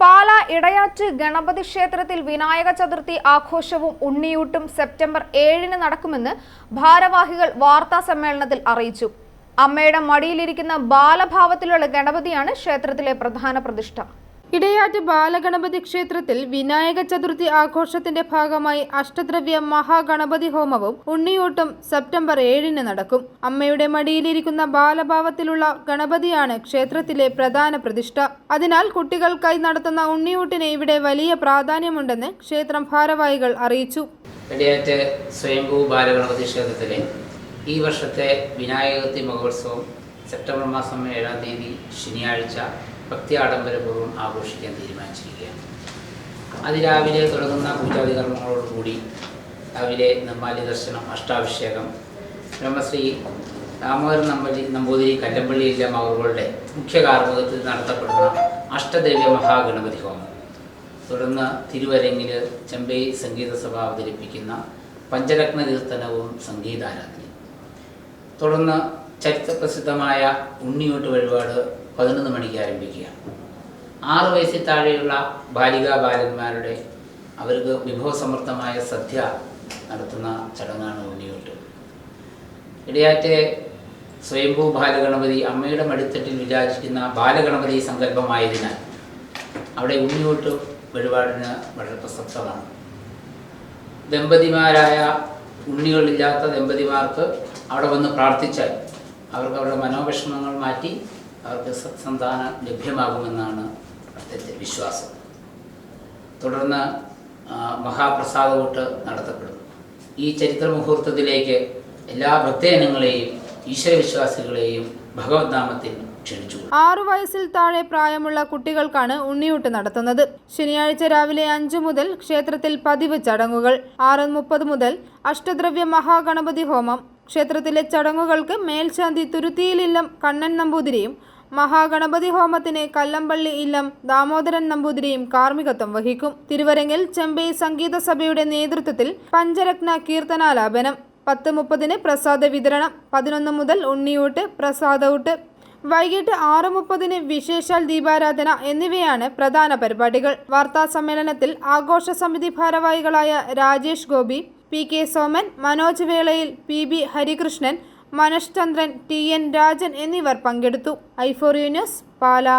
പാല ഇടയാറ്റ് ഗണപതി ക്ഷേത്രത്തിൽ വിനായക ചതുർത്ഥി ആഘോഷവും ഉണ്ണിയൂട്ടും സെപ്റ്റംബർ ഏഴിന് നടക്കുമെന്ന് ഭാരവാഹികൾ വാർത്താ സമ്മേളനത്തിൽ അറിയിച്ചു. അമ്മയുടെ മടിയിലിരിക്കുന്ന ബാലഭാവത്തിലുള്ള ഗണപതിയാണ് ക്ഷേത്രത്തിലെ പ്രധാന പ്രതിഷ്ഠ. ഇടയാറ്റ് ബാലഗണപതി ക്ഷേത്രത്തിൽ വിനായക ചതുർത്ഥി ആഘോഷത്തിന്റെ ഭാഗമായി അഷ്ടദ്രവ്യ മഹാഗണപതി ഹോമവും ഉണ്ണിയൂട്ടും സെപ്റ്റംബർ ഏഴിന് നടക്കും. അമ്മയുടെ മടിയിലിരിക്കുന്ന ബാലഭാവത്തിലുള്ള ഗണപതിയാണ് ക്ഷേത്രത്തിലെ പ്രധാന പ്രതിഷ്ഠ. അതിനാൽ കുട്ടികൾക്കായി നടത്തുന്ന ഉണ്ണിയൂട്ടിന് ഇവിടെ വലിയ പ്രാധാന്യമുണ്ടെന്ന് ക്ഷേത്രം ഭാരവാഹികൾ അറിയിച്ചു. ഇടയാറ്റ് സ്വയംഭൂ ബാലഗണപതി ക്ഷേത്രത്തിലെ ഈ വർഷത്തെ വിനായകത്തി മഹോത്സവം സെപ്റ്റംബർ മാസം ഏഴാം തീയതി ശനിയാഴ്ച ഭക്തി ആഡംബരപൂർവം ആഘോഷിക്കാൻ തീരുമാനിച്ചിരിക്കുകയാണ്. അതിരാവിലെ തുടങ്ങുന്ന പൂജാതി കർമ്മങ്ങളോടുകൂടി രാവിലെ നമ്പാലി ദർശനം അഷ്ടാഭിഷേകം ബ്രഹ്മശ്രീ ദാമോദരൻ നമ്പൂതിരി നമ്പൂതിരി കല്ലമ്പള്ളിയിലെ മകളുടെ മുഖ്യ കാർമ്മികത്തിൽ നടത്തപ്പെടുന്ന അഷ്ടദേവ്യ മഹാഗണപതി ഹോമം. തുടർന്ന് തിരുവരങ്ങിൽ ചെമ്പൈ സംഗീത സഭ അവതരിപ്പിക്കുന്ന പഞ്ചരത്ന കീർത്തനവും സംഗീതാരാധനയും. തുടർന്ന് ചരിത്രപ്രസിദ്ധമായ ഉണ്ണിയൂട്ട് വഴിപാട് പതിനൊന്ന് മണിക്ക് ആരംഭിക്കുക. ആറ് വയസ്സിൽ താഴെയുള്ള ബാലികാ ബാലന്മാരുടെ അവർക്ക് വിഭവസമൃദ്ധമായ സദ്യ നടത്തുന്ന ചടങ്ങാണ് ഉണ്ണിയൂട്ട്. ഇടയാറ്റെ സ്വയംഭൂ ബാലഗണപതി അമ്മയുടെ മടിത്തട്ടിൽ വിരാജിക്കുന്ന ബാലഗണപതി സങ്കല്പമായതിനാൽ അവിടെ ഉണ്ണിയൂട്ട് വഴിപാടിന് വളരെ പ്രസക്തമാണ്. ദമ്പതിമാരായ ഉണ്ണികളില്ലാത്ത ദമ്പതിമാർക്ക് അവിടെ വന്ന് പ്രാർത്ഥിച്ചാൽ അവർക്ക് അവരുടെ മനോവിഷമങ്ങൾ മാറ്റി അവർക്ക് സന്താനം ലഭ്യമാകുമെന്നാണ് അവിടുത്തെ വിശ്വാസം. തുടർന്ന് ആ, നടത്തപ്പെടും ഈ ചരിത്ര മുഹൂർത്തത്തിലേക്ക് എല്ലാ ഭക്തജനങ്ങളെയും ഈശ്വരവിശ്വാസികളെയും ഭഗവത് നാമത്തിൽ ആറു വയസ്സിൽ താഴെ പ്രായമുള്ള കുട്ടികൾക്കാണ് ഉണ്ണിയൂട്ട് നടത്തുന്നത്. ശനിയാഴ്ച രാവിലെ അഞ്ചു മുതൽ ക്ഷേത്രത്തിൽ പതിവ് ചടങ്ങുകൾ. ആറ് മുപ്പത് മുതൽ അഷ്ടദ്രവ്യ മഹാഗണപതി ഹോമം. ക്ഷേത്രത്തിലെ ചടങ്ങുകൾക്ക് മേൽശാന്തി തുരുത്തിയിലില്ലം കണ്ണൻ നമ്പൂതിരിയും മഹാഗണപതി ഹോമത്തിന് കല്ലമ്പള്ളി ഇല്ലം ദാമോദരൻ നമ്പൂതിരിയും കാർമ്മികത്വം വഹിക്കും. തിരുവരങ്ങിൽ ചെമ്പൈ സംഗീത സഭയുടെ നേതൃത്വത്തിൽ പഞ്ചരത്ന കീർത്തനാലാപനം. പത്ത് മുപ്പതിന് പ്രസാദ വിതരണം. പതിനൊന്ന് മുതൽ ഉണ്ണിയൂട്ട് പ്രസാദൂട്ട് വൈകിട്ട് ആറ് മുപ്പതിന് വിശേഷാൽ ദീപാരാധന എന്നിവയാണ് പ്രധാന പരിപാടികൾ. വാർത്താ സമ്മേളനത്തിൽ ആഘോഷ സമിതി ഭാരവാഹികളായ രാജേഷ് ഗോപി പി കെ സോമൻ മനോജ് വേളയിൽ P B Harikrishnan Manoj Chandran T N Rajan എന്നിവർ പങ്കെടുത്തു. ഐഫോറിയ ന്യൂസ് പാലാ.